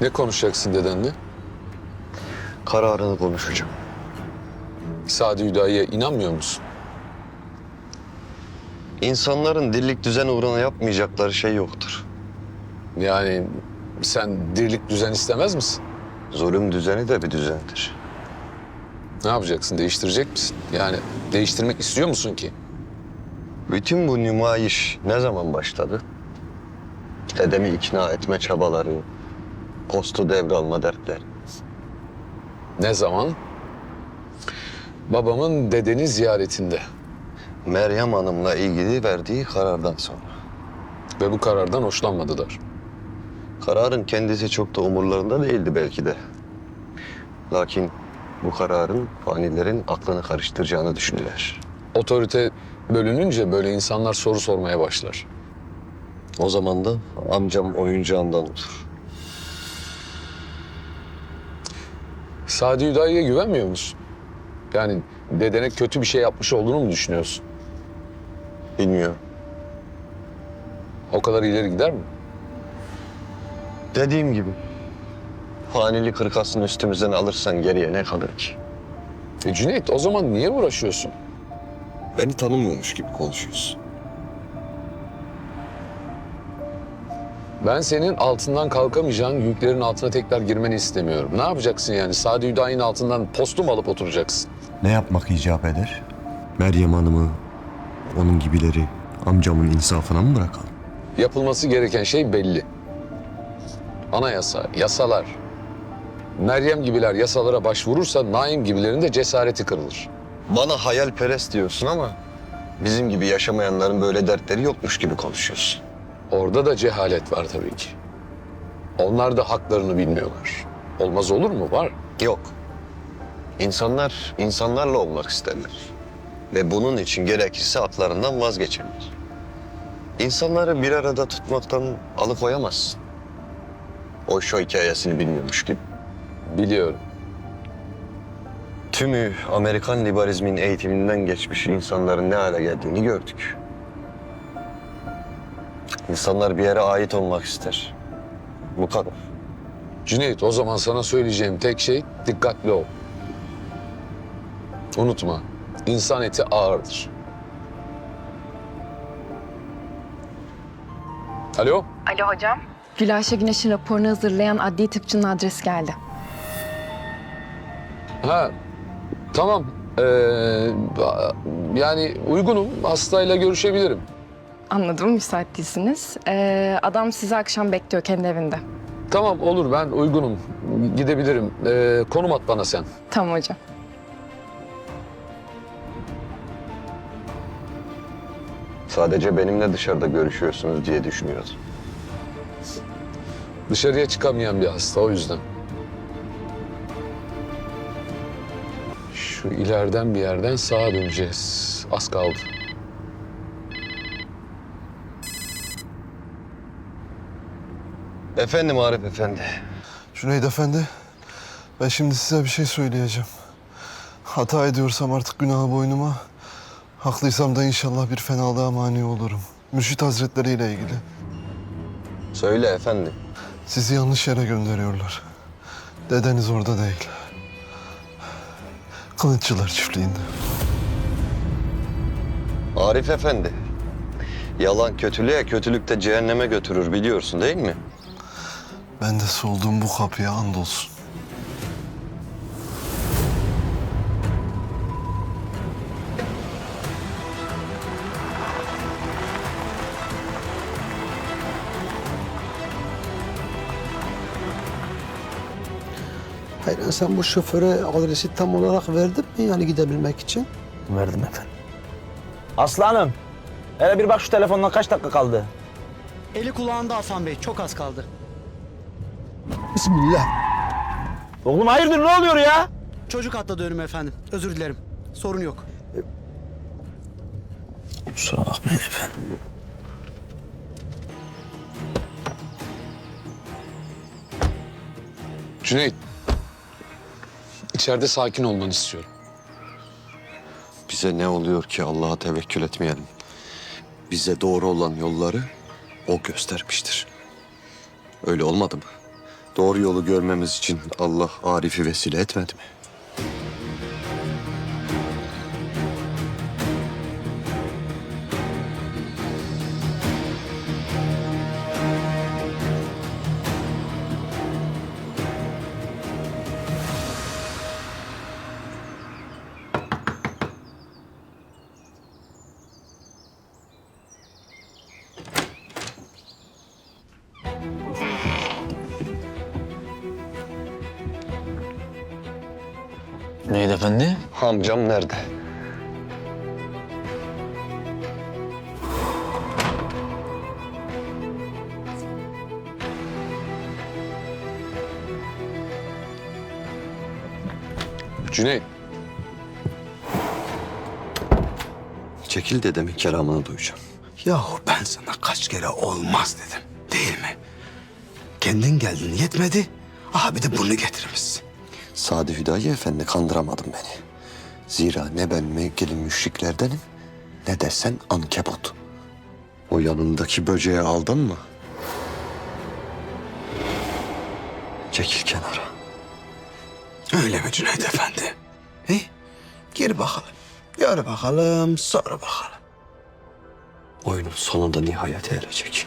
Ne konuşacaksın dedenle? Kararını konuşacağım. Sadi Hüdayi'ye inanmıyor musun? İnsanların dirlik düzen uğruna yapmayacakları şey yoktur. Yani sen dirlik düzen istemez misin? Zulüm düzeni de bir düzendir. Ne yapacaksın? Değiştirecek misin? Yani değiştirmek istiyor musun ki? Bütün bu nümayiş ne zaman başladı? Dedemi ikna etme çabaları, postu devralma dertleri. Ne zaman? Babamın dedeni ziyaretinde. Meryem Hanım'la ilgili verdiği karardan sonra. Ve bu karardan hoşlanmadılar. Kararın kendisi çok da umurlarında değildi belki de. Lakin bu kararın fanilerin aklını karıştıracağını düşündüler. Otorite bölününce böyle insanlar soru sormaya başlar. O zaman da amcam oyuncağından olur. Sadi Hüdayi'ye güvenmiyor musun? Yani dedene kötü bir şey yapmış olduğunu mu düşünüyorsun? Bilmiyorum. O kadar ileri gider mi? Dediğim gibi. Fanili kırkasını üstümüzden alırsan geriye ne kalır ki? E Cüneyt o zaman niye uğraşıyorsun? Beni tanımıyormuş gibi konuşuyorsun. Ben senin altından kalkamayacağın yüklerin altına tekrar girmeni istemiyorum. Ne yapacaksın yani? Sadi Hüdayi'nin altından postum alıp oturacaksın. Ne yapmak icap eder? Meryem Hanım'ı, onun gibileri amcamın insafına mı bırakalım? Yapılması gereken şey belli. Anayasa, yasalar. Meryem gibiler yasalara başvurursa Naim gibilerin de cesareti kırılır. Bana hayalperest diyorsun ama bizim gibi yaşamayanların böyle dertleri yokmuş gibi konuşuyorsun. Orada da cehalet var tabii ki. Onlar da haklarını bilmiyorlar. Olmaz olur mu? Var. Yok. İnsanlar insanlarla olmak isterler. Ve bunun için gerekirse haklarından vazgeçerler. İnsanları bir arada tutmaktan alıkoyamazsın. O şu hikayesini bilmiyormuş gibi. Biliyorum. Tümü Amerikan liberalizmin eğitiminden geçmiş insanların ne hale geldiğini gördük. İnsanlar bir yere ait olmak ister. Bu kadar. Cüneyt o zaman sana söyleyeceğim tek şey dikkatli ol. Unutma insan eti ağırdır. Alo? Alo hocam. Gülayşe Güneş'in raporunu hazırlayan adli tıpçının adresi geldi. Ha tamam. Ee, yani uygunum. Hastayla görüşebilirim. Anladım, müsait değilsiniz. Ee, adam sizi akşam bekliyor kendi evinde. Tamam olur ben uygunum. Gidebilirim. Ee, konum at bana sen. Tamam hocam. Sadece benimle dışarıda görüşüyorsunuz diye düşünüyordum. Dışarıya çıkamayan bir hasta o yüzden. Şu ileriden bir yerden sağa döneceğiz. Az kaldı. Efendim Arif Efendi. Cüneyt Efendi, ben şimdi size bir şey söyleyeceğim. Hata ediyorsam artık günahı boynuma, haklıysam da inşallah bir fenalığa mani olurum. Mürşit Hazretleri ile ilgili. Söyle efendi. Sizi yanlış yere gönderiyorlar. Dedeniz orada değil. Kılıççılar çiftliğinde. Arif Efendi. Yalan kötülüğe, kötülük de cehenneme götürür biliyorsun değil mi? Ben de solduğum bu kapıya andolsun. Hayır sen bu şoföre adresi tam olarak verdin mi yani gidebilmek için? Verdim efendim. Aslanım. Hele bir bak şu telefondan kaç dakika kaldı? Eli kulağında Hasan Bey. Çok az kaldı. Bismillah. Oğlum hayırdır ne oluyor ya? Çocuk atladı önüme efendim. Özür dilerim. Sorun yok. Kusura bakmayın efendim. Cüneyt. içeride sakin olmanı istiyorum. Bize ne oluyor ki Allah'a tevekkül etmeyelim. Bize doğru olan yolları o göstermiştir. Öyle olmadı mı? Doğru yolu görmemiz için Allah Arif'i vesile etmedi mi? Efendi? Amcam nerede? Cüneyt, Çekil dedemin kelamını duyacağım. Yahu ben sana kaç kere olmaz dedim. Değil mi? Kendin geldin yetmedi. Aha bir de bunu getirmişsin. Sadi Hüdayi Efendi kandıramadın beni. Zira ne ben Mekkeli müşriklerdenim ne de sen ankebut. O yanındaki böceğe aldanma. Çekil kenara. Öyle mi Cüneyt Efendi? He? Gir bakalım. Gör bakalım, sonra bakalım. Oyunun sonunda nihayete erecek.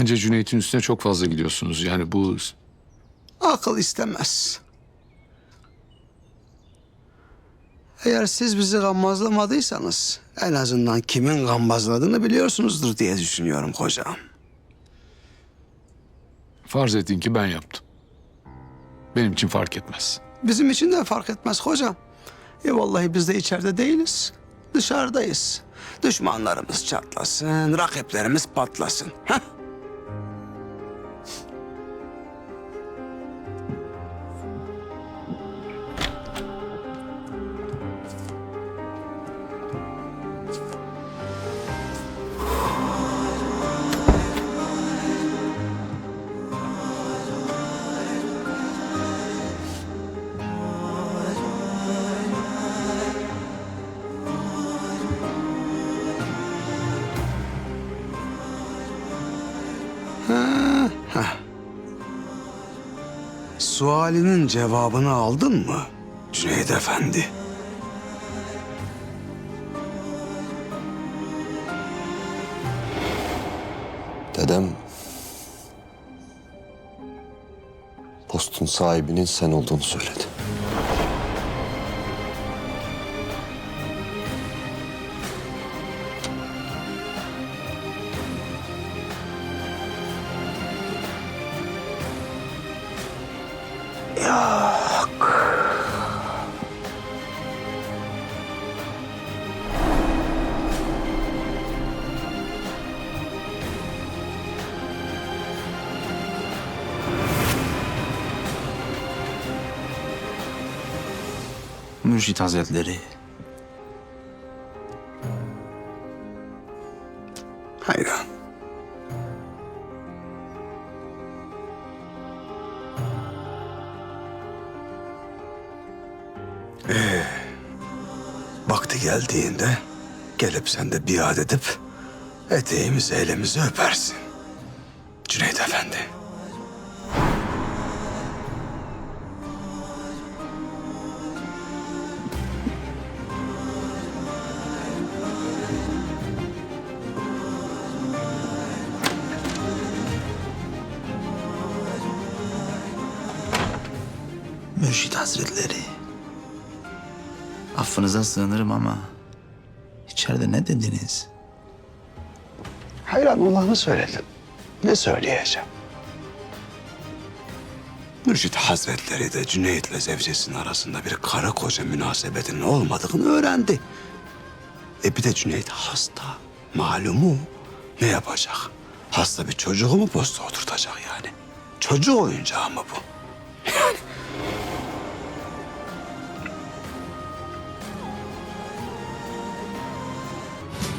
Bence Cüneyt'in üstüne çok fazla gidiyorsunuz. Yani bu Akıl istemez. Eğer siz bizi gammazlamadıysanız en azından kimin gambazladığını biliyorsunuzdur diye düşünüyorum kocam. farz ettin ki ben yaptım. Benim için fark etmez. Bizim için de fark etmez hocam. E vallahi biz de içeride değiliz. Dışarıdayız. Düşmanlarımız çatlasın, rakiplerimiz patlasın. Heh. Sualinin cevabını aldın mı Cüneyt Efendi? Dedem postun sahibinin sen olduğunu söyledi. Mürşit Hazretleri. Ee, vakti geldiğinde gelip sen de biat edip eteğimizi elimizi öpersin. Cüneyt Efendi. Mürşit Hazretleri. Affınıza sığınırım ama içeride ne dediniz? Hayran olanı söyledim. Ne söyleyeceğim? Mürşit Hazretleri de Cüneyt'le zevcesinin arasında bir karı koca münasebetinin olmadığını öğrendi. E bir de Cüneyt hasta. Malumu ne yapacak? Hasta bir çocuğu mu posta oturtacak yani? Çocuk oyuncağı mı bu?